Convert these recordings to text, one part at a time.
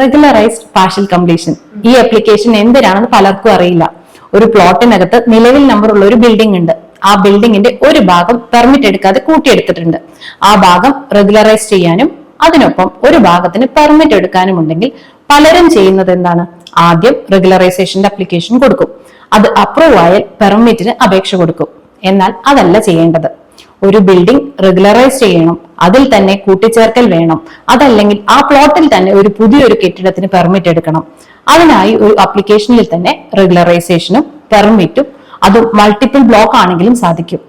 Regularised partial completion ഈ application എന്തിനാണെന്ന് പലർക്കും അറിയില്ല. ഒരു പ്ലോട്ടിനകത്ത് നിലവിൽ നമ്പർ ഉള്ള ഒരു ബിൽഡിംഗ് ഉണ്ട്. ആ ബിൽഡിംഗിന്റെ ഒരു ഭാഗം പെർമിറ്റ് എടുക്കാതെ കൂട്ടിയെടുത്തിട്ടുണ്ട്. ആ ഭാഗം റെഗുലറൈസ് ചെയ്യാനും അതിനൊപ്പം ഒരു ഭാഗത്തിന് പെർമിറ്റ് എടുക്കാനും ഉണ്ടെങ്കിൽ പലരും ചെയ്യുന്നത് എന്താണ്? ആദ്യം റെഗുലറൈസേഷന്റെ അപ്ലിക്കേഷൻ കൊടുക്കും. അത് അപ്രൂവ് ആയാൽ പെർമിറ്റിന് അപേക്ഷ കൊടുക്കും. എന്നാൽ അതല്ല ചെയ്യേണ്ടത്. ഒരു ബിൽഡിംഗ് റെഗുലറൈസ് ചെയ്യണം. അതിൽ തന്നെ കൂട്ടിച്ചേർക്കൽ വേണം. അതല്ലെങ്കിൽ ആ പ്ലോട്ടിൽ തന്നെ ഒരു പുതിയൊരു കെട്ടിടത്തിന് പെർമിറ്റ് എടുക്കണം. അതിനായി ഒരു അപ്ലിക്കേഷനിൽ തന്നെ റെഗുലറൈസേഷനും പെർമിറ്റും അത് മൾട്ടിപ്പിൾ ബ്ലോക്ക് ആണെങ്കിലും സാധിക്കും.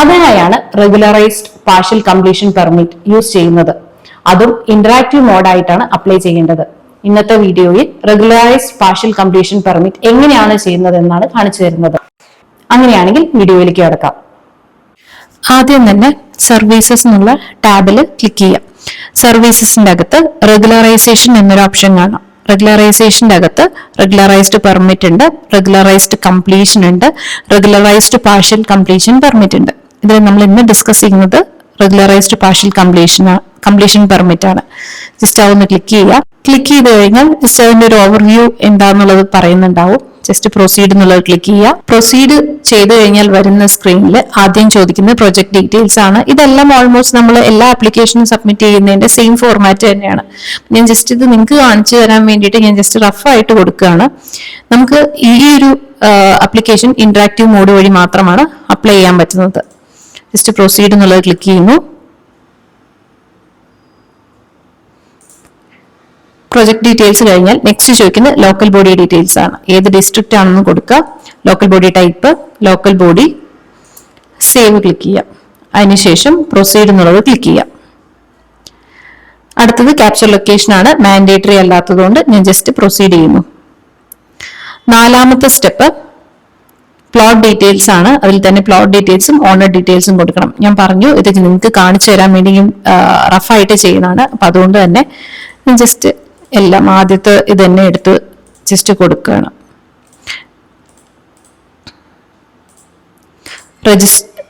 അതിനായാണ് regularised partial completion permit use ചെയ്യുന്നത്. അതും ഇന്ററാക്റ്റീവ് മോഡായിട്ടാണ് അപ്ലൈ ചെയ്യേണ്ടത്. ഇന്നത്തെ വീഡിയോയിൽ റെഗുലറൈസ്ഡ് പാർഷ്യൽ കംപ്ലീഷൻ പെർമിറ്റ് എങ്ങനെയാണ് ചെയ്യുന്നത് എന്നാണ് കാണിച്ചു തരുന്നത്. അങ്ങനെയാണെങ്കിൽ വീഡിയോയിലേക്ക് കിടക്കാം. ആദ്യം തന്നെ സർവീസസ് എന്നുള്ള ടാബിൽ ക്ലിക്ക് ചെയ്യാം. സർവീസസിന്റെ അകത്ത് റെഗുലറൈസേഷൻ എന്നൊരു ഓപ്ഷൻ കാണാം. റെഗുലറൈസേഷന്റെ അകത്ത് റെഗുലറൈസ്ഡ് പെർമിറ്റ് ഉണ്ട് റെഗുലറൈസ്ഡ് കംപ്ലീഷൻ ഉണ്ട് റെഗുലറൈസ്ഡ് പാർഷ്യൽ കംപ്ലീഷൻ പെർമിറ്റ് ഉണ്ട്. ഇതിൽ നമ്മൾ ഇന്ന് ഡിസ്കസ് ചെയ്യുന്നത് regularised partial completion completion permit ആണ്. ജസ്റ്റ് അതൊന്ന് ക്ലിക്ക് ചെയ്യുക ക്ലിക്ക് ചെയ്ത് കഴിഞ്ഞാൽ ജസ്റ്റ് അതിന്റെ ഒരു ഓവർവ്യൂ എന്താണെന്നുള്ളത് പറയുന്നുണ്ടാവും. ജസ്റ്റ് പ്രൊസീഡ് എന്നുള്ളത് ക്ലിക്ക് ചെയ്യുക. പ്രൊസീഡ് ചെയ്ത് കഴിഞ്ഞാൽ വരുന്ന സ്ക്രീനിൽ ആദ്യം ചോദിക്കുന്ന പ്രൊജക്ട് ഡീറ്റെയിൽസ് ആണ്. ഇതെല്ലാം ഓൾമോസ്റ്റ് നമ്മൾ എല്ലാ ആപ്ലിക്കേഷനും സബ്മിറ്റ് ചെയ്യുന്നതിന്റെ സെയിം ഫോർമാറ്റ് തന്നെയാണ്. ഞാൻ ജസ്റ്റ് ഇത് നിങ്ങൾക്ക് കാണിച്ചു തരാൻ വേണ്ടിയിട്ട് ഞാൻ ജസ്റ്റ് റഫ് ആയിട്ട് കൊടുക്കുകയാണ്. നമുക്ക് ഈ ഒരു അപ്ലിക്കേഷൻ ഇന്ററാക്റ്റീവ് മോഡ് വഴി മാത്രമാണ് അപ്ലൈ ചെയ്യാൻ പറ്റുന്നത്. ജസ്റ്റ് പ്രൊസീഡ് എന്നുള്ളത് ക്ലിക്ക് ചെയ്യുന്നു. പ്രൊജക്ട് ഡീറ്റെയിൽസ് കഴിഞ്ഞാൽ നെക്സ്റ്റ് ചോദിക്കുന്നത് ലോക്കൽ ബോഡി ഡീറ്റെയിൽസ് ആണ്. ഏത് ഡിസ്ട്രിക്റ്റ് ആണെന്ന് കൊടുക്കുക. Local body type local body save click ചെയ്യുക. അതിനുശേഷം പ്രൊസീഡ് എന്നുള്ളത് ക്ലിക്ക് ചെയ്യാം അടുത്തത് ക്യാപ്ചർ ലൊക്കേഷൻ ആണ്. മാൻഡേറ്ററി അല്ലാത്തതുകൊണ്ട് ഞാൻ ജസ്റ്റ് പ്രൊസീഡ് ചെയ്യുന്നു. നാലാമത്തെ സ്റ്റെപ്പ് പ്ലോട്ട് ഡീറ്റെയിൽസ് ആണ്. അതിൽ തന്നെ പ്ലോട്ട് ഡീറ്റെയിൽസും ഓണർ ഡീറ്റെയിൽസും കൊടുക്കണം. ഞാൻ പറഞ്ഞു ഇത് നിങ്ങൾക്ക് കാണിച്ചു തരാൻ വേണ്ടി റഫായിട്ട് ചെയ്യുന്നതാണ്. അപ്പൊ അതുകൊണ്ട് തന്നെ ഞാൻ ജസ്റ്റ് എല്ലാം ആദ്യത്തെ ഇത് തന്നെ എടുത്ത് ജസ്റ്റ് കൊടുക്കുകയാണ്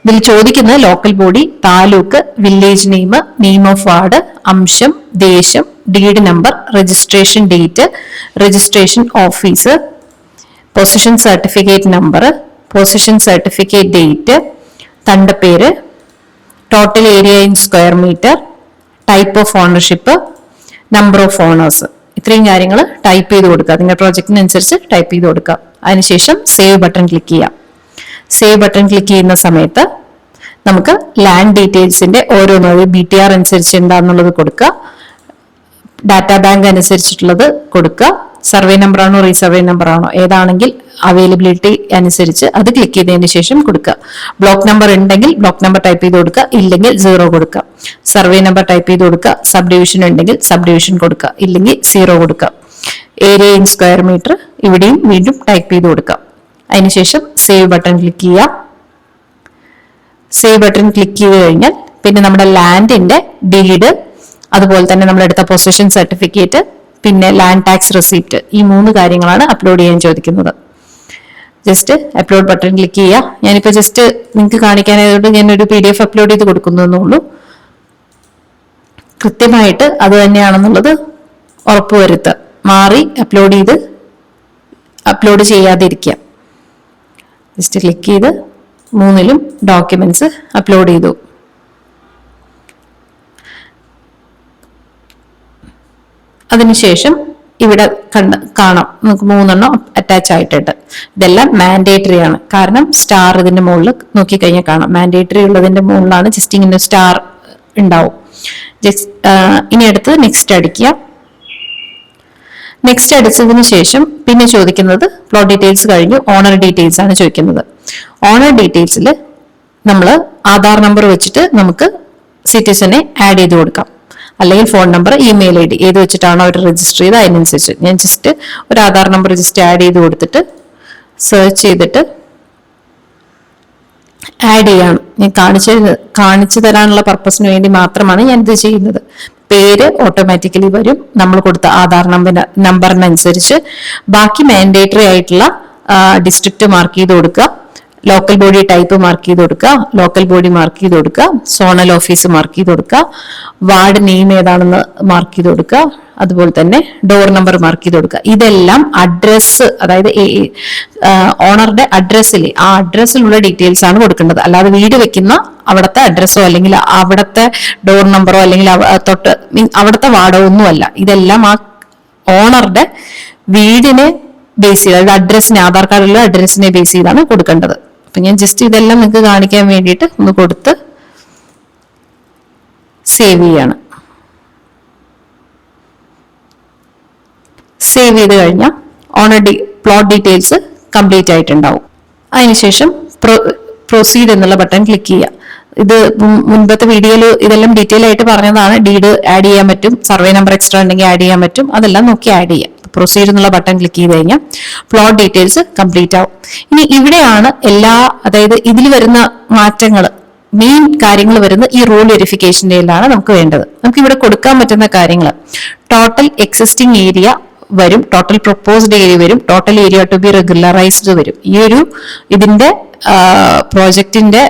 ഇതിൽ ചോദിക്കുന്ന local body taluk village name name of ward അംശം ദേശം deed number registration date registration office possession certificate number possession certificate date തണ്ടപ്പേര് total area in square metre type of ownership number of owners ഇത്രയും കാര്യങ്ങൾ type ചെയ്ത് കൊടുക്കുക. നിങ്ങളുടെ പ്രോജക്റ്റിനനുസരിച്ച് type ചെയ്ത് കൊടുക്കുക. അതിനുശേഷം സേവ് ബട്ടൺ ക്ലിക്ക് ചെയ്യാം സേവ് ബട്ടൺ ക്ലിക്ക് ചെയ്യുന്ന സമയത്ത് നമുക്ക് ലാൻഡ് ഡീറ്റെയിൽസിന്റെ ഓരോന്ന് ബി ടി ആർ അനുസരിച്ച് എന്താണെന്നുള്ളത് കൊടുക്കുക. ഡാറ്റാ ബാങ്ക് അനുസരിച്ചിട്ടുള്ളത് കൊടുക്കുക. സർവേ നമ്പർ ആണോ റീസർവേ നമ്പർ ആണോ ഏതാണെങ്കിൽ അവൈലബിലിറ്റി അനുസരിച്ച് അത് ക്ലിക്ക് ചെയ്തതിന് ശേഷം കൊടുക്കുക. ബ്ലോക്ക് നമ്പർ ഉണ്ടെങ്കിൽ ബ്ലോക്ക് നമ്പർ ടൈപ്പ് ചെയ്ത് കൊടുക്കുക. ഇല്ലെങ്കിൽ സീറോ കൊടുക്കുക. സർവേ നമ്പർ ടൈപ്പ് ചെയ്ത് കൊടുക്കുക. സബ് ഡിവിഷൻ ഉണ്ടെങ്കിൽ സബ് ഡിവിഷൻ കൊടുക്കുക. ഇല്ലെങ്കിൽ സീറോ കൊടുക്കുക. ഏരിയ ഇൻ സ്ക്വയർ മീറ്റർ ഇവിടെയും വീണ്ടും ടൈപ്പ് ചെയ്ത് കൊടുക്കുക. അതിനുശേഷം സേവ് ബട്ടൺ ക്ലിക്ക് ചെയ്യുക. സേവ് ബട്ടൺ ക്ലിക്ക് ചെയ്ത് കഴിഞ്ഞാൽ പിന്നെ നമ്മുടെ ലാൻഡിന്റെ ഡീഡ് അതുപോലെ തന്നെ നമ്മൾ എടുത്ത പൊസിഷൻ സർട്ടിഫിക്കറ്റ് പിന്നെ ലാൻഡ് ടാക്സ് റെസിപ്റ്റ് ഈ മൂന്ന് കാര്യങ്ങളാണ് അപ്ലോഡ് ചെയ്യാൻ ചോദിക്കുന്നത്. ജസ്റ്റ് അപ്ലോഡ് ബട്ടൺ ക്ലിക്ക് ചെയ്യുക. ഞാനിപ്പോൾ ജസ്റ്റ് നിങ്ങൾക്ക് കാണിക്കാനായതുകൊണ്ട് ഞാൻ ഒരു പി ഡി എഫ് അപ്ലോഡ് ചെയ്ത് കൊടുക്കുന്നതെന്നുള്ളൂ കൃത്യമായിട്ട് അത് തന്നെയാണെന്നുള്ളത് ഉറപ്പുവരുത്തുക. മാറി അപ്ലോഡ് ചെയ്ത് അപ്ലോഡ് ചെയ്യാതിരിക്കുക. ജസ്റ്റ് ക്ലിക്ക് ചെയ്ത് മൂന്നിലും ഡോക്യുമെന്റ്സ് അപ്ലോഡ് ചെയ്തു. അതിനുശേഷം ഇവിടെ കണ്ട് കാണാം. നമുക്ക് മൂന്നെണ്ണം അറ്റാച്ച് ആയിട്ടുണ്ട്. ഇതെല്ലാം മാൻഡേറ്ററി ആണ്. കാരണം സ്റ്റാർ ഇതിന്റെ മുകളിൽ നോക്കിക്കഴിഞ്ഞാൽ കാണാം. മാൻഡേറ്ററി ഉള്ളതിന്റെ മുകളിലാണ് ജസ്റ്റ് ഇങ്ങനെ സ്റ്റാർ ഉണ്ടാവും. ഇനി അടുത്തത് നെക്സ്റ്റ് അടിക്കുക. നെക്സ്റ്റ് അടിച്ചതിന് ശേഷം പിന്നെ ചോദിക്കുന്നത് പ്ലോട്ട് ഡീറ്റെയിൽസ് കഴിഞ്ഞു. ഓണർ ഡീറ്റെയിൽസ് ആണ് ചോദിക്കുന്നത്. ഓണർ ഡീറ്റെയിൽസിൽ നമ്മൾ ആധാർ നമ്പർ വെച്ചിട്ട് നമുക്ക് സിറ്റിസനെ ആഡ് ചെയ്ത് കൊടുക്കാം. അല്ലെങ്കിൽ phone number email I D ഏത് വെച്ചിട്ടാണോ അവർ രജിസ്റ്റർ ചെയ്ത് അതിനനുസരിച്ച്. ഞാൻ ജസ്റ്റ് ഒരു ആധാർ നമ്പർ ജസ്റ്റ് ആഡ് ചെയ്ത് കൊടുത്തിട്ട് സെർച്ച് ചെയ്തിട്ട് ആഡ് ചെയ്യാണ്. ഞാൻ കാണിച്ച് കാണിച്ചു തരാനുള്ള പർപ്പസിന് വേണ്ടി മാത്രമാണ് ഞാൻ ഇത് ചെയ്യുന്നത്. പേര് ഓട്ടോമാറ്റിക്കലി വരും. നമ്മൾ കൊടുത്ത ആധാർ നമ്പർ നമ്പറിനനുസരിച്ച് ബാക്കി മാൻഡേറ്ററി ആയിട്ടുള്ള ഡിസ്ട്രിക്റ്റ് മാർക്ക് ചെയ്ത് കൊടുക്കുക. ലോക്കൽ ബോഡി ടൈപ്പ് മാർക്ക് ചെയ്ത് കൊടുക്കുക. ലോക്കൽ ബോഡി മാർക്ക് ചെയ്ത് കൊടുക്കുക. സോണൽ ഓഫീസ് മാർക്ക് ചെയ്ത് കൊടുക്കുക. വാർഡ് നെയിം ഏതാണെന്ന് മാർക്ക് ചെയ്ത് കൊടുക്കുക. അതുപോലെ തന്നെ ഡോർ നമ്പർ മാർക്ക് ചെയ്ത് കൊടുക്കുക. ഇതെല്ലാം അഡ്രസ്സ് അതായത് ഓണറുടെ അഡ്രസ്സിൽ ആ അഡ്രസ്സിലുള്ള ഡീറ്റെയിൽസ് ആണ് കൊടുക്കേണ്ടത്. അല്ലാതെ വീട് വെക്കുന്ന അവിടുത്തെ അഡ്രസ്സോ അല്ലെങ്കിൽ അവിടുത്തെ ഡോർ നമ്പറോ അല്ലെങ്കിൽ തൊട്ട് മീൻസ് അവിടുത്തെ വാർഡോ ഒന്നുമല്ല ഇതെല്ലാം ആ ഓണറുടെ വീടിനെ ബേസ് ചെയ്ത് അതായത് അഡ്രസ്സിനെ ആധാർ കാർഡിലുള്ള അഡ്രസ്സിനെ ബേസ് ചെയ്താണ് കൊടുക്കേണ്ടത്. അപ്പൊ ഞാൻ ജസ്റ്റ് ഇതെല്ലാം നിങ്ങൾക്ക് കാണിക്കാൻ വേണ്ടിയിട്ട് ഒന്ന് കൊടുത്ത് സേവ് ചെയ്യാണ്. സേവ് ചെയ്ത് കഴിഞ്ഞാൽ ഡി പ്ലോട്ട് ഡീറ്റെയിൽസ് കംപ്ലീറ്റ് ആയിട്ടുണ്ടാവും. അതിനുശേഷം പ്രൊസീഡ് എന്നുള്ള ബട്ടൺ ക്ലിക്ക് ചെയ്യുക. ഇത് മുൻപത്തെ വീഡിയോയിൽ ഇതെല്ലാം ഡീറ്റെയിൽ ആയിട്ട് പറഞ്ഞതാണ്. ഡീഡ് ആഡ് ചെയ്യാൻ പറ്റും. സർവേ നമ്പർ എക്സ്ട്രാ ഉണ്ടെങ്കിൽ ആഡ് ചെയ്യാൻ പറ്റും. അതെല്ലാം നോക്കി ആഡ് ചെയ്യാം. പ്രൊസീഡ് എന്നുള്ള ബട്ടൺ ക്ലിക്ക് ചെയ്ത് കഴിഞ്ഞാൽ പ്ലോട്ട് ഡീറ്റെയിൽസ് കംപ്ലീറ്റ് ആവും. ഇനി ഇവിടെയാണ് എല്ലാ അതായത് ഇതിൽ വരുന്ന മാറ്റങ്ങൾ മെയിൻ കാര്യങ്ങൾ വരുന്ന ഈ റൂൾ വെരിഫിക്കേഷന്റെയിലാണ് നമുക്ക് വേണ്ടത്. നമുക്ക് ഇവിടെ കൊടുക്കാൻ പറ്റുന്ന കാര്യങ്ങൾ ടോട്ടൽ എക്സിസ്റ്റിംഗ് ഏരിയ വരും ടോട്ടൽ പ്രൊപ്പോസ്ഡ് ഏരിയ വരും total area to be regularised വരും. ഈ ഒരു ഇതിന്റെ പ്രോജക്റ്റിന്റെ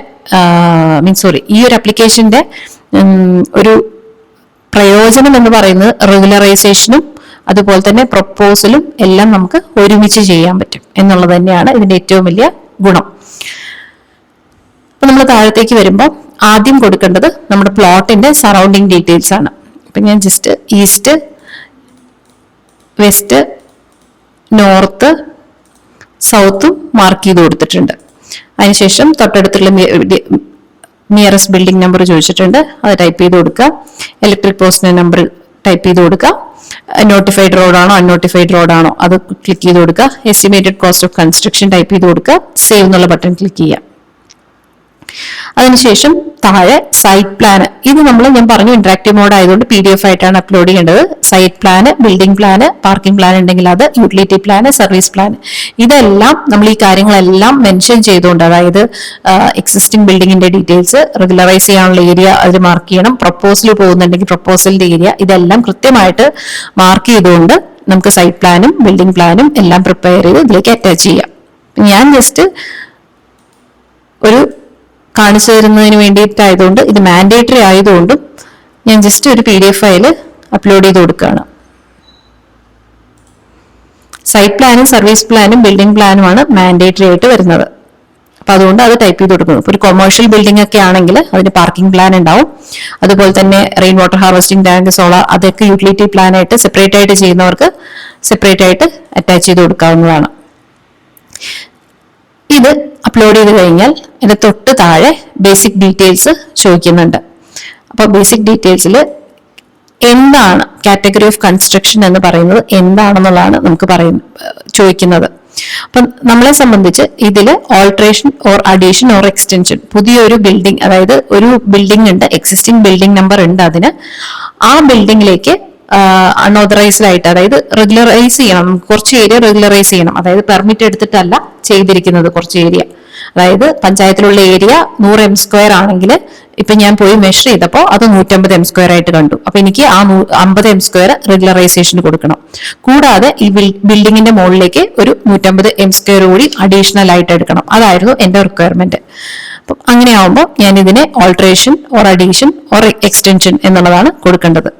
മീൻ സോറി ഈ ഒരു അപ്ലിക്കേഷന്റെ ഒരു പ്രയോജനം എന്ന് പറയുന്നത് റെഗുലറൈസേഷനും അതുപോലെ തന്നെ പ്രപ്പോസലും എല്ലാം നമുക്ക് ഒരുമിച്ച് ചെയ്യാൻ പറ്റും എന്നുള്ളത് തന്നെയാണ് ഇതിന്റെ ഏറ്റവും വലിയ ഗുണം. അപ്പൊ നമ്മൾ താഴത്തേക്ക് വരുമ്പോൾ ആദ്യം കൊടുക്കേണ്ടത് നമ്മുടെ പ്ലോട്ടിന്റെ സറൗണ്ടിങ് ഡീറ്റെയിൽസ് ആണ്. അപ്പൊ ഞാൻ ജസ്റ്റ് ഈസ്റ്റ് വെസ്റ്റ് നോർത്ത് സൗത്തും മാർക്ക് ചെയ്ത് കൊടുത്തിട്ടുണ്ട്. അതിനുശേഷം തൊട്ടടുത്തുള്ള നിയറസ്റ്റ് ബിൽഡിംഗ് നമ്പർ ചോദിച്ചിട്ടുണ്ട്. അത് ടൈപ്പ് ചെയ്ത് കൊടുക്കുക. ഇലക്ട്രിക് പോസ്റ്റിന്റെ നമ്പർ ടൈപ്പ് ചെയ്ത് കൊടുക്കുക. നോട്ടിഫൈഡ് റോഡാണോ അൺനോട്ടിഫൈഡ് റോഡാണോ അത് ക്ലിക്ക് ചെയ്ത് കൊടുക്കുക. Estimated cost of construction type ചെയ്ത് കൊടുക്കുക. സേവ് എന്നുള്ള ബട്ടൺ ക്ലിക്ക് ചെയ്യുക. അതിനുശേഷം താഴെ സൈറ്റ് പ്ലാൻ ഇത് നമ്മൾ ഞാൻ പറഞ്ഞു ഇന്ററാക്റ്റീവ് മോഡ് ആയതുകൊണ്ട് പി ഡി എഫ് ആയിട്ടാണ് അപ്ലോഡ് ചെയ്യേണ്ടത്. Site plan building plan parking plan ഉണ്ടെങ്കിൽ അത് യൂട്ടിലിറ്റി പ്ലാന് സർവീസ് പ്ലാൻ ഇതെല്ലാം നമ്മൾ ഈ കാര്യങ്ങളെല്ലാം മെൻഷൻ ചെയ്തുകൊണ്ട് അതായത് എക്സിസ്റ്റിംഗ് ബിൽഡിങ്ങിന്റെ ഡീറ്റെയിൽസ് റെഗുലറൈസ് ചെയ്യാനുള്ള ഏരിയ അതിൽ മാർക്ക് ചെയ്യണം. പ്രപ്പോസൽ പോകുന്നുണ്ടെങ്കിൽ പ്രപ്പോസലിന്റെ ഏരിയ ഇതെല്ലാം കൃത്യമായിട്ട് മാർക്ക് ചെയ്തുകൊണ്ട് നമുക്ക് സൈറ്റ് പ്ലാനും ബിൽഡിംഗ് പ്ലാനും എല്ലാം പ്രിപ്പയർ ചെയ്ത് ഇതിലേക്ക് അറ്റാച്ച് ചെയ്യാം. ഞാൻ ജസ്റ്റ് ഒരു കാണിച്ചു തരുന്നതിന് വേണ്ടിയിട്ടായതുകൊണ്ട് ഇത് മാൻഡേറ്ററി ആയതുകൊണ്ടും ഞാൻ ജസ്റ്റ് ഒരു P D F file upload ചെയ്ത് കൊടുക്കുകയാണ്. സൈറ്റ് പ്ലാനും സർവീസ് പ്ലാനും ബിൽഡിംഗ് പ്ലാനുമാണ് മാൻഡേറ്ററി ആയിട്ട് വരുന്നത്. അപ്പൊ അതുകൊണ്ട് അത് ടൈപ്പ് ചെയ്ത് കൊടുക്കുന്നു. ഒരു കൊമേഴ്ഷ്യൽ ബിൽഡിംഗ് ഒക്കെ ആണെങ്കിൽ അതിന് പാർക്കിംഗ് പ്ലാൻ ഉണ്ടാവും. അതുപോലെ തന്നെ rain water harvesting tank solar അതൊക്കെ യൂട്ടിലിറ്റി പ്ലാൻ ആയിട്ട് സെപ്പറേറ്റ് ആയിട്ട് ചെയ്യുന്നവർക്ക് സെപ്പറേറ്റ് ആയിട്ട് അറ്റാച്ച് ചെയ്ത് കൊടുക്കാവുന്നതാണ്. ഇത് അപ്ലോഡ് ചെയ്ത് കഴിഞ്ഞാൽ ഇതിന്റെ തൊട്ട് താഴെ ബേസിക് ഡീറ്റെയിൽസ് ചോദിക്കുന്നുണ്ട്. അപ്പോൾ ബേസിക് ഡീറ്റെയിൽസിൽ എന്താണ് കാറ്റഗറി ഓഫ് കൺസ്ട്രക്ഷൻ എന്ന് പറയുന്നത് എന്താണെന്നുള്ളതാണ് നമുക്ക് പറയുന്ന ചോദിക്കുന്നത്. അപ്പം നമ്മളെ സംബന്ധിച്ച് ഇതിൽ alteration or addition or extension പുതിയൊരു ബിൽഡിംഗ് അതായത് ഒരു ബിൽഡിംഗ് ഉണ്ട് എക്സിസ്റ്റിംഗ് ബിൽഡിംഗ് നമ്പർ ഉണ്ട് അതിന്. ആ ബിൽഡിംഗിലേക്ക് അൺഓതറൈസ്ഡ് ആയിട്ട് അതായത് റെഗുലറൈസ് ചെയ്യണം. കുറച്ച് ഏരിയ റെഗുലറൈസ് ചെയ്യണം. അതായത് പെർമിറ്റ് എടുത്തിട്ടല്ല ചെയ്തിരിക്കുന്നത് കുറച്ച് ഏരിയ അതായത് പഞ്ചായത്തിലുള്ള ഏരിയ നൂറ് എം സ്ക്വയർ ആണെങ്കിൽ ഇപ്പൊ ഞാൻ പോയി മെഷർ ചെയ്തപ്പോൾ അത് നൂറ്റമ്പത് എം സ്ക്വയർ ആയിട്ട് കണ്ടു. അപ്പൊ എനിക്ക് ആ അമ്പത് എം സ്ക്വയർ റെഗുലറൈസേഷൻ കൊടുക്കണം. കൂടാതെ ഈ ബിൽഡിങ്ങിന്റെ മുകളിലേക്ക് ഒരു നൂറ്റമ്പത് എം സ്ക്വയർ കൂടി അഡീഷണൽ ആയിട്ട് എടുക്കണം. അതായിരുന്നു എന്റെ റിക്വയർമെന്റ് അപ്പം അങ്ങനെ ആവുമ്പോൾ ഞാൻ ഇതിനെ alteration or addition or extension എന്നുള്ളതാണ് കൊടുക്കേണ്ടത്.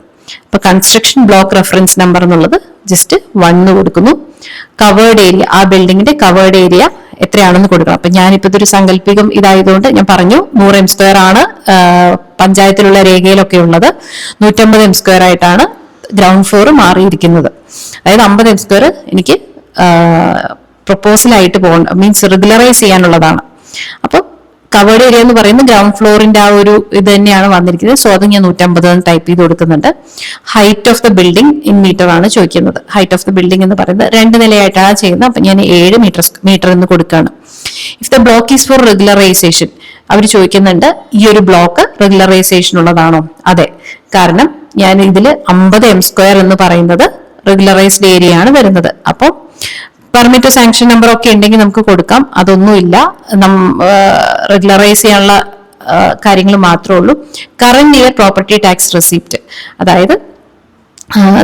അപ്പൊ കൺസ്ട്രക്ഷൻ ബ്ലോക്ക് റെഫറൻസ് നമ്പർ എന്നുള്ളത് ജസ്റ്റ് വണ്ണ് കൊടുക്കുന്നു. കവേർഡ് ഏരിയ ആ ബിൽഡിങ്ങിന്റെ കവേർഡ് ഏരിയ എത്രയാണെന്ന് കൊടുക്കണം. അപ്പൊ ഞാനിപ്പോ ഇതൊരു സങ്കല്പികം ഇതായതുകൊണ്ട് ഞാൻ പറഞ്ഞു നൂറ് എം സ്ക്വയർ ആണ് പഞ്ചായത്തിലുള്ള രേഖയിലൊക്കെ ഉള്ളത്. നൂറ്റമ്പത് എം സ്ക്വയർ ആയിട്ടാണ് ഗ്രൗണ്ട് ഫ്ലോർ മാറിയിരിക്കുന്നത്. അതായത് അമ്പത് എം സ്ക്വയർ എനിക്ക് പ്രപ്പോസലായിട്ട് പോകണം മീൻസ് റെഗുലറൈസ് ചെയ്യാനുള്ളതാണ്. അപ്പൊ കവേർഡ് ഏരിയ എന്ന് പറയുന്നത് ഗ്രൗണ്ട് ഫ്ലോറിന്റെ ആ ഒരു ഇത് തന്നെയാണ് വന്നിരിക്കുന്നത്. സോ അത് ഞാൻ നൂറ്റമ്പത് ടൈപ്പ് ചെയ്ത് കൊടുക്കുന്നുണ്ട്. Height of the building in metre ആണ് ചോദിക്കുന്നത്. ഹൈറ്റ് ഓഫ് ദ ബിൽഡിംഗ് എന്ന് പറയുന്നത് രണ്ട് നിലയായിട്ടാണ് ചെയ്യുന്നത്. അപ്പൊ ഞാൻ ഏഴ് മീറ്റർ മീറ്റർ എന്ന് കൊടുക്കുകയാണ്. If the block is for regularisation അവർ ചോദിക്കുന്നുണ്ട് ഈ ഒരു ബ്ലോക്ക് റെഗുലറൈസേഷൻ ഉള്ളതാണോ? അതെ. കാരണം ഞാൻ ഇതിൽ അമ്പത് എം സ്ക്വയർ എന്ന് പറയുന്നത് റെഗുലറൈസ്ഡ് ഏരിയ ആണ് വരുന്നത്. അപ്പോൾ പെർമിറ്റ് സാങ്ഷൻ നമ്പർ ഒക്കെ ഉണ്ടെങ്കിൽ നമുക്ക് കൊടുക്കാം. അതൊന്നുമില്ല. റെഗുലറൈസ് ചെയ്യാനുള്ള കാര്യങ്ങൾ മാത്രമേ ഉള്ളൂ. Current year property tax receipt അതായത്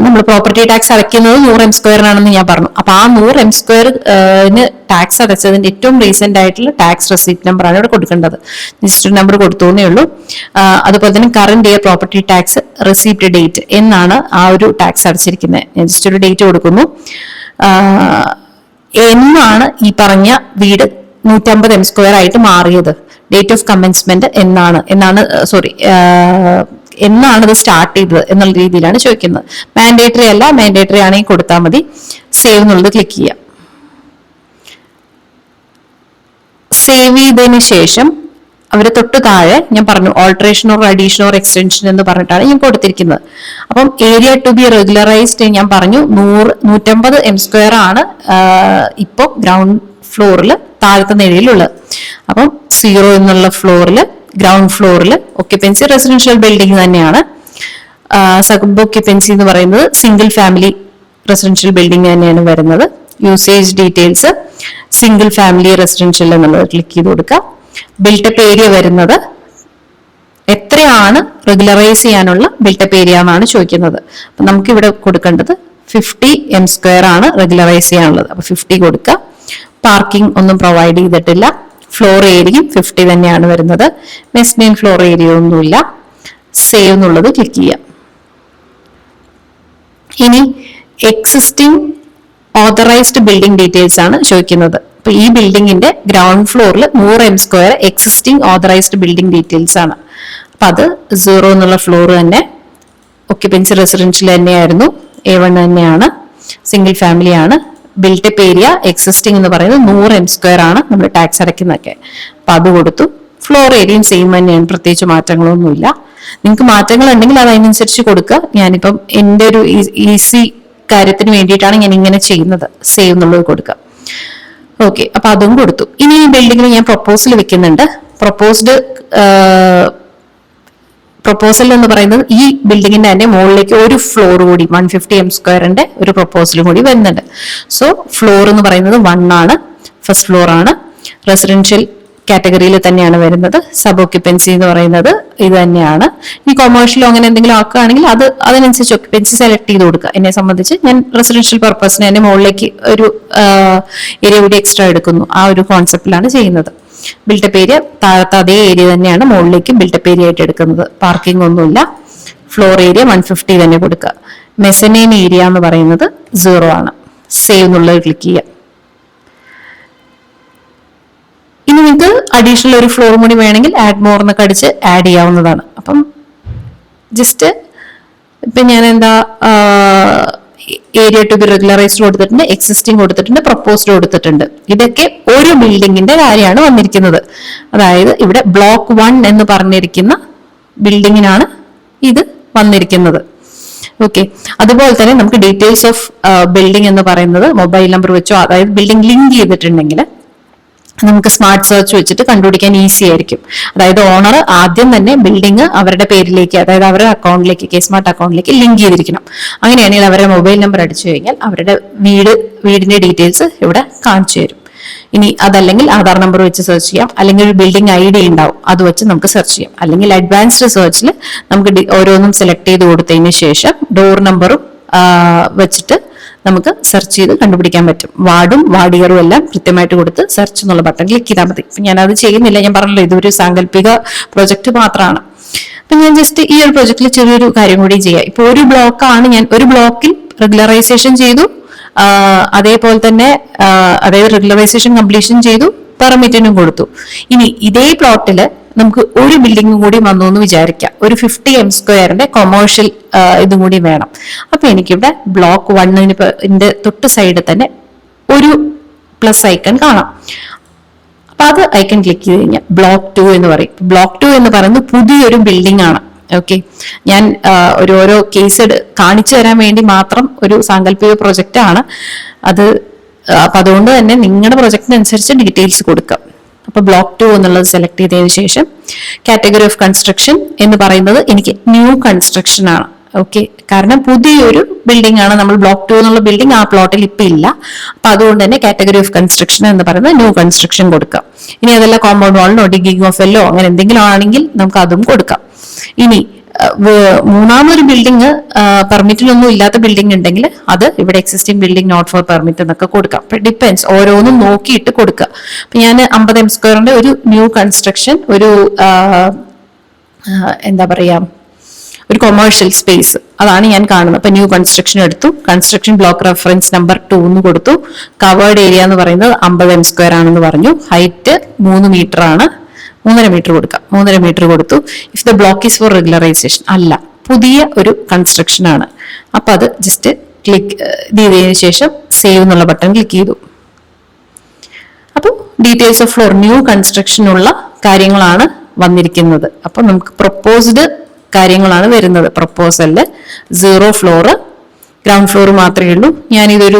നമ്മൾ പ്രോപ്പർട്ടി ടാക്സ് അടയ്ക്കുന്നത് നൂറ് എം സ്ക്വയറിനാണെന്ന് ഞാൻ പറഞ്ഞു. അപ്പൊ ആ നൂറ് എം സ്ക്വയറിന് ടാക്സ് അടച്ചതിന്റെ ഏറ്റവും റീസെന്റ് ആയിട്ടുള്ള ടാക്സ് റെസിപ്റ്റ് നമ്പറാണ് ഇവിടെ കൊടുക്കേണ്ടത്. രജിസ്റ്റർ നമ്പർ കൊടുത്തോന്നേ ഉള്ളൂ. അതുപോലെ തന്നെ current year property tax receipt date എന്നാണ് ആ ഒരു ടാക്സ് അടച്ചിരിക്കുന്നത് ഞാൻ ജസ്റ്റ് ഡേറ്റ് കൊടുക്കുന്നു എന്നാണ് ഈ പറഞ്ഞ വീട് നൂറ്റമ്പത് എം സ്ക്വയർ ആയിട്ട് മാറിയത്. ഡേറ്റ് ഓഫ് കമൻസ്മെന്റ് എന്നാണ്. എന്നാണ് സോറി എന്നാണ് ഇത് സ്റ്റാർട്ട് ചെയ്തത് എന്നുള്ള രീതിയിലാണ് ചോദിക്കുന്നത്. മാൻഡേറ്ററി അല്ല മാൻഡേറ്ററി ആണെങ്കിൽ കൊടുത്താൽ മതി. സേവ് എന്നുള്ളത് ക്ലിക്ക് ചെയ്യാം സേവ് ചെയ്തതിന് ശേഷം അവർ തൊട്ട് താഴെ ഞാൻ പറഞ്ഞു alteration or addition or extension എന്ന് പറഞ്ഞിട്ടാണ് ഞാൻ കൊടുത്തിരിക്കുന്നത്. അപ്പം ഏരിയ ടു ബി റെഗുലറൈസ്ഡ് ഞാൻ പറഞ്ഞു നൂറ് നൂറ്റമ്പത് എം സ്ക്വയർ ആണ് ഇപ്പോൾ ഗ്രൗണ്ട് ഫ്ലോറിൽ താഴത്തെ നിലയിലുള്ളത്. അപ്പം സീറോ എന്നുള്ള ഫ്ലോറിൽ ഗ്രൗണ്ട് ഫ്ലോറിൽ ഒക്യുപ്പൻസി റെസിഡൻഷ്യൽ ബിൽഡിംഗ് തന്നെയാണ്. സബ് ഒക്യുപ്പൻസി എന്ന് പറയുന്നത് സിംഗിൾ ഫാമിലി റെസിഡൻഷ്യൽ ബിൽഡിംഗ് തന്നെയാണ് വരുന്നത്. Usage details single family residential എന്നുള്ളത് ക്ലിക്ക് ചെയ്ത് കൊടുക്കുക. ബിൽട്ടപ്പ് ഏരിയ വരുന്നത് എത്രയാണ് റെഗുലറൈസ് ചെയ്യാനുള്ള ബിൽട്ടപ്പ് ഏരിയ എന്നാണ് ചോദിക്കുന്നത്. അപ്പൊ നമുക്ക് ഇവിടെ കൊടുക്കേണ്ടത് ഫിഫ്റ്റി എം സ്ക്വയർ ആണ് റെഗുലറൈസ് ചെയ്യാനുള്ളത്. അപ്പൊ ഫിഫ്റ്റി കൊടുക്കുക പാർക്കിംഗ് ഒന്നും പ്രൊവൈഡ് ചെയ്തിട്ടില്ല. ഫ്ലോർ ഏരിയയും ഫിഫ്റ്റി തന്നെയാണ് വരുന്നത്. മെസ്മീൻ ഫ്ലോർ ഏരിയ ഒന്നുമില്ല. സേവ് എന്നുള്ളത് ക്ലിക്ക് ചെയ്യാം. ഇനി എക്സിസ്റ്റിംഗ് ഓതറൈസ്ഡ് ബിൽഡിംഗ് ഡീറ്റെയിൽസ് ആണ് ചോദിക്കുന്നത്. അപ്പൊ ഈ ബിൽഡിങ്ങിന്റെ ഗ്രൗണ്ട് ഫ്ലോറിൽ നൂറ് M square existing authorised building details ആണ്. അപ്പൊ അത് സീറോ എന്നുള്ള ഫ്ലോർ തന്നെ ഒക്യുപെൻസി റെസിഡൻഷ്യൽ തന്നെയായിരുന്നു എ വൺ തന്നെയാണ് സിംഗിൾ ഫാമിലി ആണ്. ബിൽട്ടപ്പ് ഏരിയ എക്സിസ്റ്റിംഗ് എന്ന് പറയുന്നത് നൂറ് എം സ്ക്വയർ ആണ് നമ്മൾ ടാക്സ് അടയ്ക്കുന്നതൊക്കെ. അപ്പൊ അത് കൊടുത്തു. ഫ്ലോർ ഏരിയയും സെയിം തന്നെയാണ് പ്രത്യേകിച്ച് മാറ്റങ്ങളൊന്നുമില്ല. നിങ്ങൾക്ക് മാറ്റങ്ങൾ ഉണ്ടെങ്കിൽ അത് അതിനനുസരിച്ച് കൊടുക്കുക. ഞാനിപ്പം എന്റെ ഒരു ഈസി കാര്യത്തിന് വേണ്ടിയിട്ടാണ് ഞാൻ ഇങ്ങനെ ചെയ്യുന്നത്. സേവ് എന്നുള്ളത് കൊടുക്കുക. ഓക്കെ അപ്പൊ അതും കൊടുത്തു. ഇനി ഈ ബിൽഡിങ്ങിൽ ഞാൻ പ്രൊപ്പോസൽ വെക്കുന്നുണ്ട്. പ്രൊപ്പോസ്ഡ് പ്രൊപ്പോസൽ എന്ന് പറയുന്നത് ഈ ബിൽഡിങ്ങിന്റെ തന്നെ മുകളിലേക്ക് ഒരു ഫ്ലോർ കൂടി വൺ ഫിഫ്റ്റി എം സ്ക്വയറിന്റെ ഒരു പ്രൊപ്പോസലും കൂടി വരുന്നുണ്ട്. സോ ഫ്ലോർ എന്ന് പറയുന്നത് വൺ ആണ്. ഫസ്റ്റ് ഫ്ലോർ ആണ്. റെസിഡൻഷ്യൽ കാറ്റഗറിയിൽ തന്നെയാണ് വരുന്നത്. സബ് ഓക്യുപ്പൻസി എന്ന് പറയുന്നത് ഇത് തന്നെയാണ് ഇനി കൊമേഴ്ഷ്യലോ അങ്ങനെ എന്തെങ്കിലും ആക്കുകയാണെങ്കിൽ അത് അതിനനുസരിച്ച് ഒക്യുപ്പൻസി സെലക്ട് ചെയ്ത് കൊടുക്കുക. എന്നെ സംബന്ധിച്ച് ഞാൻ റെസിഡൻഷ്യൽ പർപ്പസിന് തന്നെ മുകളിലേക്ക് ഒരു ഏരിയ കൂടി എക്സ്ട്രാ എടുക്കുന്നു. ആ ഒരു കോൺസെപ്റ്റിലാണ് ചെയ്യുന്നത്. ബിൽട്ടപ്പ് ഏരിയ താഴത്തെ അതേ ഏരിയ തന്നെയാണ് മുകളിലേക്ക് ബിൽട്ടപ്പ് ഏരിയ ആയിട്ട് എടുക്കുന്നത്. പാർക്കിംഗ് ഒന്നുമില്ല. ഫ്ലോർ ഏരിയ വൺ ഫിഫ്റ്റി തന്നെ കൊടുക്കുക. മെസനൈൻ ഏരിയ എന്ന് പറയുന്നത് സീറോ ആണ്. സേവ് എന്നുള്ളത് ക്ലിക്ക് ചെയ്യുക. ഇനി നിങ്ങൾക്ക് അഡീഷണൽ ഒരു ഫ്ലോർ കൂടി വേണമെങ്കിൽ ആഡ് മോർ എന്നൊക്കെ അടിച്ച് ആഡ് ചെയ്യാവുന്നതാണ്. അപ്പം ജസ്റ്റ് ഇപ്പൊ ഞാൻ എന്താ ഏരിയ ടു ബി റെഗുലറൈസ്ഡ് കൊടുത്തിട്ടുണ്ട് എക്സിസ്റ്റിംഗ് കൊടുത്തിട്ടുണ്ട് പ്രപ്പോസ്ഡ് കൊടുത്തിട്ടുണ്ട്. ഇതൊക്കെ ഒരു ബിൽഡിങ്ങിന്റെ കാര്യമാണ് വന്നിരിക്കുന്നത്. അതായത് ഇവിടെ ബ്ലോക്ക് വൺ എന്ന് പറഞ്ഞിരിക്കുന്ന ബിൽഡിങ്ങിനാണ് ഇത് വന്നിരിക്കുന്നത്. ഓക്കെ അതുപോലെ തന്നെ നമുക്ക് ഡീറ്റെയിൽസ് ഓഫ് ബിൽഡിംഗ് എന്ന് പറയുന്നത് മൊബൈൽ നമ്പർ വെച്ചോ അതായത് ബിൽഡിംഗ് ലിങ്ക് ചെയ്തിട്ടുണ്ടെങ്കിൽ നമുക്ക് സ്മാർട്ട് സെർച്ച് വെച്ചിട്ട് കണ്ടുപിടിക്കാൻ ഈസി ആയിരിക്കും. അതായത് ഓണർ ആദ്യം തന്നെ ബിൽഡിംഗ് അവരുടെ പേരിലേക്ക് അതായത് അവരുടെ അക്കൗണ്ടിലേക്ക് കെ സ്മാർട്ട് അക്കൗണ്ടിലേക്ക് ലിങ്ക് ചെയ്തിരിക്കണം. അങ്ങനെയാണെങ്കിൽ അവരുടെ മൊബൈൽ നമ്പർ അടിച്ചു കഴിഞ്ഞാൽ അവരുടെ വീട് വീടിന്റെ ഡീറ്റെയിൽസ് ഇവിടെ കാണിച്ചു തരും. ഇനി അതല്ലെങ്കിൽ ആധാർ നമ്പർ വെച്ച് സെർച്ച് ചെയ്യാം. അല്ലെങ്കിൽ ഒരു ബിൽഡിംഗ് ഐ ഡി ഉണ്ടാവും അത് വെച്ച് നമുക്ക് സെർച്ച് ചെയ്യാം. അല്ലെങ്കിൽ അഡ്വാൻസ്ഡ് സെർച്ചിൽ നമുക്ക് ഓരോന്നും സെലക്ട് ചെയ്ത് കൊടുത്തതിന് ശേഷം ഡോർ നമ്പറും വെച്ചിട്ട് നമുക്ക് സെർച്ച് ചെയ്ത് കണ്ടുപിടിക്കാൻ പറ്റും. വാർഡും വാർഡിയറും എല്ലാം കൃത്യമായിട്ട് കൊടുത്ത് സെർച്ച് എന്നുള്ള ബട്ടൺ ക്ലിക്ക് ചെയ്താൽ മതി. ഞാൻ അത് ചെയ്യുന്നില്ല. ഞാൻ പറഞ്ഞല്ലോ ഇതൊരു സാങ്കല്പിക പ്രൊജക്ട് മാത്രമാണ് അപ്പൊ ഞാൻ ജസ്റ്റ് ഈ ഒരു പ്രൊജക്റ്റിൽ ചെറിയൊരു കാര്യം കൂടി ചെയ്യാം. ഇപ്പൊ ഒരു ബ്ലോക്കാണ് ഞാൻ ഒരു ബ്ലോക്കിൽ റെഗുലറൈസേഷൻ ചെയ്തു. അതേപോലെ തന്നെ അതായത് റെഗുലറൈസേഷൻ കംപ്ലീഷൻ ചെയ്തു പെർമിറ്റിനും കൊടുത്തു. ഇനി ഇതേ പ്ലോട്ടിൽ നമുക്ക് ഒരു ബിൽഡിംഗ് കൂടി വന്നു എന്ന് വിചാരിക്കാം. ഒരു ഫിഫ്റ്റി എം സ്ക്വയറിന്റെ കൊമേഴ്ഷ്യൽ ഇതും കൂടി വേണം. അപ്പൊ എനിക്കിവിടെ ബ്ലോക്ക് വണ്ണിന്റെ തൊട്ട് സൈഡിൽ തന്നെ ഒരു പ്ലസ് ഐക്കൺ കാണാം. അപ്പൊ അത് ഐക്കൺ ക്ലിക്ക് ചെയ്ത് കഴിഞ്ഞാൽ ബ്ലോക്ക് ടു എന്ന് പറയും. ബ്ലോക്ക് ടു എന്ന് പറയുന്നത് പുതിയൊരു ബിൽഡിംഗ് ആണ്. ഓക്കെ ഞാൻ ഒരു ഓരോ കേസ് കാണിച്ചു തരാൻ വേണ്ടി മാത്രം ഒരു സാങ്കല്പിക പ്രൊജക്റ്റ് ആണ്. അത് അപ്പൊ അതുകൊണ്ട് തന്നെ നിങ്ങളുടെ പ്രൊജക്റ്റിനനുസരിച്ച് ഡീറ്റെയിൽസ് കൊടുക്കാം. അപ്പൊ ബ്ലോക്ക് ടു എന്നുള്ളത് സെലക്ട് ചെയ്തതിനു ശേഷം കാറ്റഗറി ഓഫ് കൺസ്ട്രക്ഷൻ എന്ന് പറയുന്നത് എനിക്ക് ന്യൂ കൺസ്ട്രക്ഷൻ ആണ്. ഓക്കെ കാരണം പുതിയൊരു ബിൽഡിംഗ് ആണ് നമ്മൾ ബ്ലോക്ക് ടു എന്നുള്ള ബിൽഡിംഗ് ആ പ്ലോട്ടിൽ ഇപ്പൊ ഇല്ല. അപ്പൊ അതുകൊണ്ട് തന്നെ കാറ്റഗറി ഓഫ് കൺസ്ട്രക്ഷൻ എന്ന് പറയുന്നത് ന്യൂ കൺസ്ട്രക്ഷൻ കൊടുക്കാം. ഇനി അതല്ല കോമ്പൗണ്ട് വാളിനോ ഡിഗിങ് ഓഫ് എല്ലോ അങ്ങനെ എന്തെങ്കിലും ആണെങ്കിൽ നമുക്ക് അതും കൊടുക്കാം. ഇനി മൂന്നാമതൊരു ബിൽഡിംഗ് പെർമിറ്റിലൊന്നും ഇല്ലാത്ത ബിൽഡിംഗ് ഉണ്ടെങ്കിൽ അത് ഇവിടെ existing building not for permit എന്നൊക്കെ കൊടുക്കാം. ഡിപ്പെൻസ് ഓരോന്നും നോക്കിയിട്ട് കൊടുക്കുക. അപ്പൊ ഞാൻ അമ്പത് എം സ്ക്വയറിന്റെ ഒരു ന്യൂ കൺസ്ട്രക്ഷൻ ഒരു എന്താ പറയാ ഒരു കൊമേഴ്ഷ്യൽ സ്പേസ് അതാണ് ഞാൻ കാണുന്നത്. അപ്പൊ ന്യൂ കൺസ്ട്രക്ഷൻ എടുത്തു. Construction block reference number two എന്ന് കൊടുത്തു. കവേർഡ് ഏരിയ എന്ന് പറയുന്നത് അമ്പത് എം സ്ക്വയർ ആണെന്ന് പറഞ്ഞു. ഹൈറ്റ് മൂന്ന് മീറ്റർ ആണ്. മൂന്നര മീറ്റർ കൊടുക്കാം. മൂന്നര മീറ്റർ കൊടുത്തു. If the block is for regularisation അല്ല പുതിയ ഒരു കൺസ്ട്രക്ഷൻ ആണ്. അപ്പം അത് ജസ്റ്റ് ക്ലിക്ക് ചെയ്തതിനു ശേഷം സേവ് എന്നുള്ള ബട്ടൺ ക്ലിക്ക് ചെയ്തു. അപ്പോൾ ഡീറ്റെയിൽസ് ഓഫ് ഫ്ലോർ ന്യൂ കൺസ്ട്രക്ഷനുള്ള കാര്യങ്ങളാണ് വന്നിരിക്കുന്നത്. അപ്പൊ നമുക്ക് പ്രപ്പോസ്ഡ് കാര്യങ്ങളാണ് വരുന്നത്. പ്രപ്പോസലിൽ സീറോ ഫ്ലോറ് ഗ്രൗണ്ട് ഫ്ലോർ മാത്രമേ ഉള്ളൂ. ഞാൻ ഇതൊരു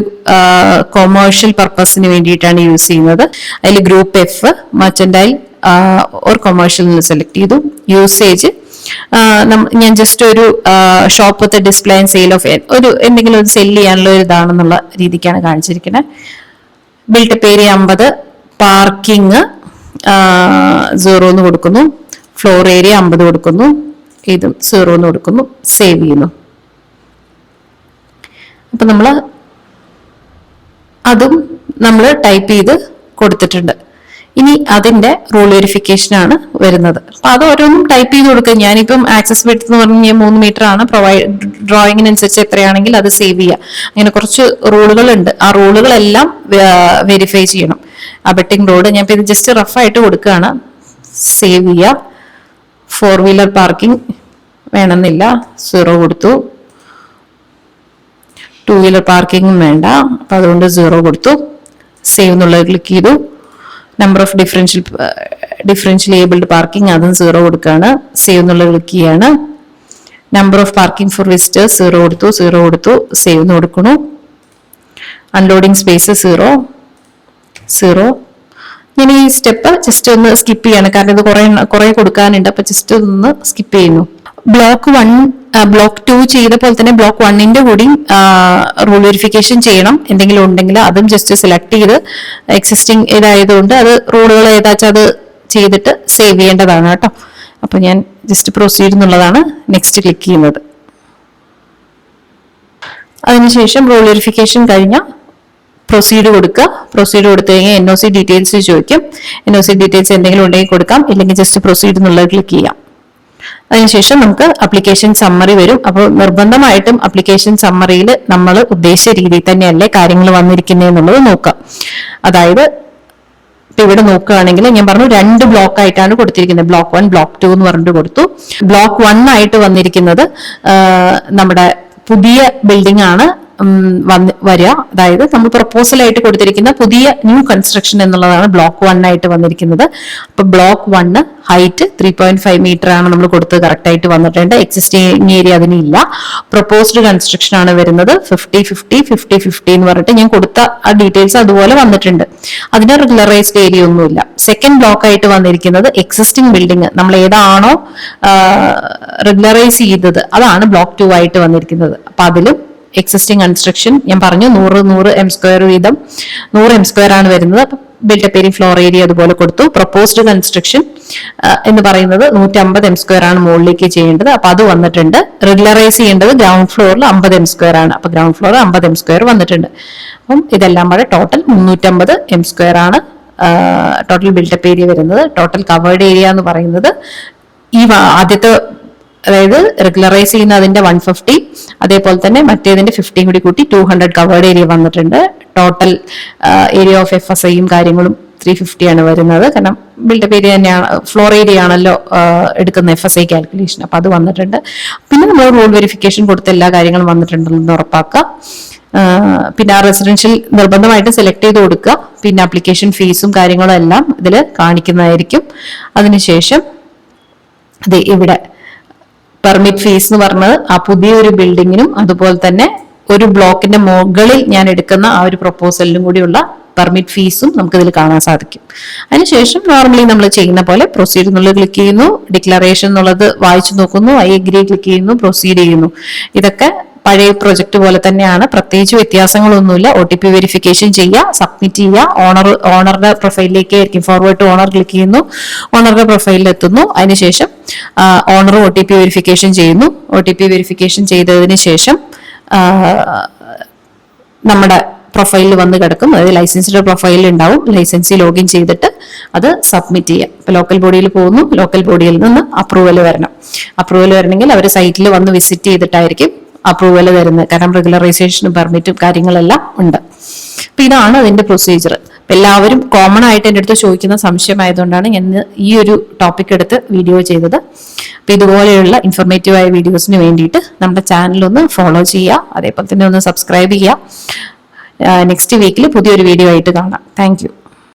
കൊമേഴ്ഷ്യൽ പർപ്പസിന് വേണ്ടിയിട്ടാണ് യൂസ് ചെയ്യുന്നത്. അതിൽ group F mercantile or commercial select ചെയ്തു. യൂസേജ് ഞാൻ ജസ്റ്റ് ഒരു ഷോപ്പത്തെ ഡിസ്പ്ലേ ആൻഡ് സെയിൽ ഓഫ് ഒരു എന്തെങ്കിലും ഒരു സെൽ ചെയ്യാനുള്ള ഒരു ഇതാണെന്നുള്ള രീതിക്കാണ് കാണിച്ചിരിക്കുന്നത് ബിൽട്ടപ്പ് ഏരിയ അമ്പത് പാർക്കിംഗ് സീറോ എന്ന് കൊടുക്കുന്നു. ഫ്ലോർ ഏരിയ അമ്പത് കൊടുക്കുന്നു. ഇതും സീറോ എന്ന് കൊടുക്കുന്നു. സേവ് ചെയ്യുന്നു. അപ്പൊ നമ്മൾ അതും നമ്മൾ ടൈപ്പ് ചെയ്ത് കൊടുത്തിട്ടുണ്ട്. ഇനി അതിന്റെ റൂൾ വെരിഫിക്കേഷൻ ആണ് വരുന്നത്. അപ്പൊ അത് ഓരോന്നും ടൈപ്പ് ചെയ്ത് കൊടുക്കുക ഞാനിപ്പം ആക്സസ് വിട്ട് എന്ന് പറഞ്ഞ മൂന്ന് മീറ്റർ ആണ്. പ്രൊവൈഡ് ഡ്രോയിങ്ങിനനുസരിച്ച് എത്രയാണെങ്കിൽ അത് സേവ് ചെയ്യുക അങ്ങനെ കുറച്ച് റൂളുകൾ ഉണ്ട്. ആ റൂളുകളെല്ലാം വെരിഫൈ ചെയ്യണം. അബട്ടിംഗ് റോഡ് ഞാൻ ഇത് ജസ്റ്റ് റഫായിട്ട് കൊടുക്കുകയാണ്. സേവ് ചെയ്യുക ഫോർ വീലർ പാർക്കിംഗ് വേണമെന്നില്ല. സീറോ കൊടുത്തു. ടു വീലർ പാർക്കിംഗും വേണ്ട. അപ്പൊ അതുകൊണ്ട് സീറോ കൊടുത്തു. സേവ് എന്നുള്ളത് ക്ലിക്ക് ചെയ്തു. Number of differential differential abled parking അതും സീറോ കൊടുക്കുകയാണ്. സേവ് എന്നുള്ളത് ക്ലിക്ക് ചെയ്യാണ്. Number of parking for visitors zero കൊടുത്തു സീറോ കൊടുത്തു സേവ് എന്ന് കൊടുക്കണു അൺലോഡിംഗ് സ്പേസ് സീറോ സീറോ ഞാൻ ഈ സ്റ്റെപ്പ് ജസ്റ്റ് ഒന്ന് സ്കിപ്പ് ചെയ്യാണ്. കാരണം ഇത് കുറെ കുറെ കൊടുക്കാനുണ്ട്. അപ്പൊ ജസ്റ്റ് ഒന്ന് സ്കിപ്പ് ചെയ്യുന്നു. ബ്ലോക്ക് വൺ ബ്ലോക്ക് ടു ചെയ്ത പോലെ തന്നെ ബ്ലോക്ക് വണ്ണിന്റെ കൂടി റൂൾ വെരിഫിക്കേഷൻ ചെയ്യണം. എന്തെങ്കിലും ഉണ്ടെങ്കിൽ അതും ജസ്റ്റ് സെലക്ട് ചെയ്ത് എക്സിസ്റ്റിംഗ് ഇതായതുകൊണ്ട് അത് റൂളുകൾ ഏതാച്ചാൽ അത് ചെയ്തിട്ട് സേവ് ചെയ്യേണ്ടതാണ് കേട്ടോ. അപ്പൊ ഞാൻ ജസ്റ്റ് പ്രൊസീഡ് എന്നുള്ളതാണ് നെക്സ്റ്റ് ക്ലിക്ക് ചെയ്യുന്നത്. അതിനുശേഷം റൂൾ വെരിഫിക്കേഷൻ കഴിഞ്ഞ പ്രൊസീഡ് കൊടുക്കുക പ്രൊസീഡ് കൊടുത്തു കഴിഞ്ഞാൽ എൻ ഒ സി ഡീറ്റെയിൽസ് ചോദിക്കും. എൻ ഒ സി ഡീറ്റെയിൽസ് എന്തെങ്കിലും ഉണ്ടെങ്കിൽ കൊടുക്കാം. ഇല്ലെങ്കിൽ ജസ്റ്റ് പ്രൊസീഡ് എന്നുള്ളത് ക്ലിക്ക് ചെയ്യാം. അതിനുശേഷം നമുക്ക് അപ്ലിക്കേഷൻ സമ്മറി വരും. അപ്പോൾ നിർബന്ധമായിട്ടും അപ്ലിക്കേഷൻ സമ്മറിയിൽ നമ്മൾ ഉദ്ദേശിച്ച രീതിയിൽ തന്നെയല്ലേ കാര്യങ്ങൾ വന്നിരിക്കുന്നത് എന്നുള്ളത് നോക്കാം. അതായത് ഇപ്പൊ ഇവിടെ നോക്കുകയാണെങ്കിൽ ഞാൻ പറഞ്ഞു രണ്ട് ബ്ലോക്ക് ആയിട്ടാണ് കൊടുത്തിരിക്കുന്നത്. ബ്ലോക്ക് വൺ ബ്ലോക്ക് ടു എന്ന് പറഞ്ഞിട്ട് കൊടുത്തു. ബ്ലോക്ക് വൺ ആയിട്ട് വന്നിരിക്കുന്നത് നമ്മുടെ പുതിയ ബിൽഡിംഗ് ആണ്. വന്ന് വരിക. അതായത് നമ്മൾ പ്രപ്പോസൽ ആയിട്ട് കൊടുത്തിരിക്കുന്ന പുതിയ ന്യൂ കൺസ്ട്രക്ഷൻ എന്നുള്ളതാണ് ബ്ലോക്ക് വൺ ആയിട്ട് വന്നിരിക്കുന്നത്. അപ്പൊ block one height three point five metre ആണ് നമ്മൾ കൊടുത്ത് കറക്റ്റ് ആയിട്ട് വന്നിട്ടുണ്ട്. എക്സിസ്റ്റിംഗ് ഏരിയ അതിനില്ല പ്രപ്പോസ്ഡ് കൺസ്ട്രക്ഷൻ ആണ് വരുന്നത്. ഫിഫ്റ്റി ഫിഫ്റ്റി ഫിഫ്റ്റി ഫിഫ്റ്റി എന്ന് പറഞ്ഞിട്ട് ഞാൻ കൊടുത്ത ആ ഡീറ്റെയിൽസ് അതുപോലെ വന്നിട്ടുണ്ട്. അതിന് റെഗുലറൈസ്ഡ് ഏരിയ ഒന്നുമില്ല. സെക്കൻഡ് ബ്ലോക്ക് ആയിട്ട് വന്നിരിക്കുന്നത് എക്സിസ്റ്റിംഗ് ബിൽഡിംഗ് നമ്മൾ ഏതാണോ റെഗുലറൈസ് ചെയ്തത്. അതാണ് ബ്ലോക്ക് ടു ആയിട്ട് വന്നിരിക്കുന്നത്. അപ്പൊ അതിലും എക്സിസ്റ്റിംഗ് കൺസ്ട്രക്ഷൻ ഞാൻ പറഞ്ഞു നൂറ് നൂറ് എം സ്ക്വയർ വീതം നൂറ് എം സ്ക്വയർ ആണ് വരുന്നത്. ബിൽഡപ്പ് ഏരിയ ഫ്ലോർ ഏരിയ അതുപോലെ കൊടുത്തു. പ്രപ്പോസ്ഡ് കൺസ്ട്രക്ഷൻ എന്ന് പറയുന്നത് നൂറ്റി അമ്പത് എം സ്ക്വയർ ആണ് മുകളിലേക്ക് ചെയ്യേണ്ടത്. അപ്പൊ അത് വന്നിട്ടുണ്ട്. റെഗുലറൈസ് ചെയ്യേണ്ടത് ഗ്രൗണ്ട് ഫ്ലോറിൽ അമ്പത് എം സ്ക്വയർ ആണ്. അപ്പൊ ഗ്രൗണ്ട് ഫ്ലോർ അമ്പത് എം സ്ക്വയർ വന്നിട്ടുണ്ട്. അപ്പം ഇതെല്ലാം കൂടെ ടോട്ടൽ മുന്നൂറ്റമ്പത് എം സ്ക്വയർ ആണ് ടോട്ടൽ ബിൽഡപ്പ് ഏരിയ വരുന്നത്. ടോട്ടൽ കവേർഡ് ഏരിയ എന്ന് പറയുന്നത് ഈ ആദ്യത്തെ അതായത് റെഗുലറൈസ് ചെയ്യുന്ന അതിന്റെ വൺ ഫിഫ്റ്റി അതേപോലെ തന്നെ മറ്റേതിന്റെ ഫിഫ്റ്റിയും കൂടി കൂട്ടി ടു ഹൺഡ്രഡ് കവേർഡ് ഏരിയ വന്നിട്ടുണ്ട്. Total area of F S ഐയും കാര്യങ്ങളും ത്രീ ഫിഫ്റ്റി ആണ് വരുന്നത്. കാരണം ബിൽഡപ്പ് ഏരിയ തന്നെയാണ് ഫ്ലോർ ഏരിയ ആണല്ലോ എടുക്കുന്ന എഫ് എസ് ഐ കാൽക്കുലേഷൻ അപ്പൊ അത് വന്നിട്ടുണ്ട്. പിന്നെ നമ്മൾ റൂൾ വെരിഫിക്കേഷൻ കൊടുത്ത എല്ലാ കാര്യങ്ങളും വന്നിട്ടുണ്ടെന്ന് ഉറപ്പാക്കുക. പിന്നെ ആ റെസിഡൻഷ്യൽ നിർബന്ധമായിട്ട് സെലക്ട് ചെയ്ത് കൊടുക്കുക. പിന്നെ ആപ്ലിക്കേഷൻ ഫീസും കാര്യങ്ങളും എല്ലാം ഇതിൽ കാണിക്കുന്നതായിരിക്കും. അതിനുശേഷം അതെ ഇവിടെ പെർമിറ്റ് ഫീസ് എന്ന് പറഞ്ഞത് ആ പുതിയൊരു ബിൽഡിങ്ങിനും അതുപോലെ തന്നെ ഒരു ബ്ലോക്കിന്റെ മുകളിൽ ഞാൻ എടുക്കുന്ന ആ ഒരു പ്രപ്പോസലിനും കൂടിയുള്ള പെർമിറ്റ് ഫീസും നമുക്ക് ഇതിൽ കാണാൻ സാധിക്കും. അതിനുശേഷം നോർമലി നമ്മൾ ചെയ്യുന്ന പോലെ പ്രൊസീഡ് എന്നുള്ളത് ക്ലിക്ക് ചെയ്യുന്നു. ഡിക്ലറേഷൻ എന്നുള്ളത് വായിച്ചു നോക്കുന്നു. ഐ എഗ്രി ക്ലിക്ക് ചെയ്യുന്നു. പ്രൊസീഡ് ചെയ്യുന്നു. ഇതൊക്കെ പഴയ പ്രൊജക്ട് പോലെ തന്നെയാണ്. പ്രത്യേകിച്ച് വ്യത്യാസങ്ങളൊന്നുമില്ല. ഒ ടി പി വെരിഫിക്കേഷൻ ചെയ്യുക സബ്മിറ്റ് ചെയ്യുക. ഓണർ ഓണറുടെ പ്രൊഫൈലിലേക്ക് ആയിരിക്കും ഫോർവേഡ് ടു ഓണർ ക്ലിക്ക് ചെയ്യുന്നു. ഓണറുടെ പ്രൊഫൈലിൽ എത്തുന്നു അതിനുശേഷം owner O T P verification ചെയ്യുന്നു. ഒ ടി പി വെരിഫിക്കേഷൻ ചെയ്തതിന് ശേഷം നമ്മുടെ പ്രൊഫൈലിൽ വന്ന് കിടക്കും. അതായത് ലൈസൻസിന്റെ പ്രൊഫൈലിൽ ഉണ്ടാവും. ലൈസൻസിൽ ലോഗിൻ ചെയ്തിട്ട് അത് സബ്മിറ്റ് ചെയ്യാം. ഇപ്പൊ ലോക്കൽ ബോഡിയിൽ പോകുന്നു. ലോക്കൽ ബോഡിയിൽ നിന്ന് അപ്രൂവൽ വരണം. അപ്രൂവൽ വരണമെങ്കിൽ അവർ സൈറ്റിൽ വന്ന് വിസിറ്റ് ചെയ്തിട്ടായിരിക്കും അപ്രൂവൽ തരുന്നത് കാരണം റെഗുലറൈസേഷനും പെർമിറ്റും കാര്യങ്ങളെല്ലാം ഉണ്ട്. അപ്പൊ ഇതാണ് അതിന്റെ പ്രൊസീജിയർ എല്ലാവരും കോമൺ ആയിട്ട് എന്റെ അടുത്ത് ചോദിക്കുന്ന സംശയമായതുകൊണ്ടാണ് ഞാൻ ഈ ഒരു ടോപ്പിക് എടുത്ത് വീഡിയോ ചെയ്തത്. അപ്പൊ ഇതുപോലെയുള്ള ഇൻഫർമേറ്റീവായ വീഡിയോസിന് വേണ്ടിയിട്ട് നമ്മുടെ ചാനൽ ഒന്ന് ഫോളോ ചെയ്യുക അതേപോലെ തന്നെ ഒന്ന് സബ്സ്ക്രൈബ് ചെയ്യുക. നെക്സ്റ്റ് വീക്കിൽ പുതിയൊരു വീഡിയോ ആയിട്ട് കാണാം. താങ്ക്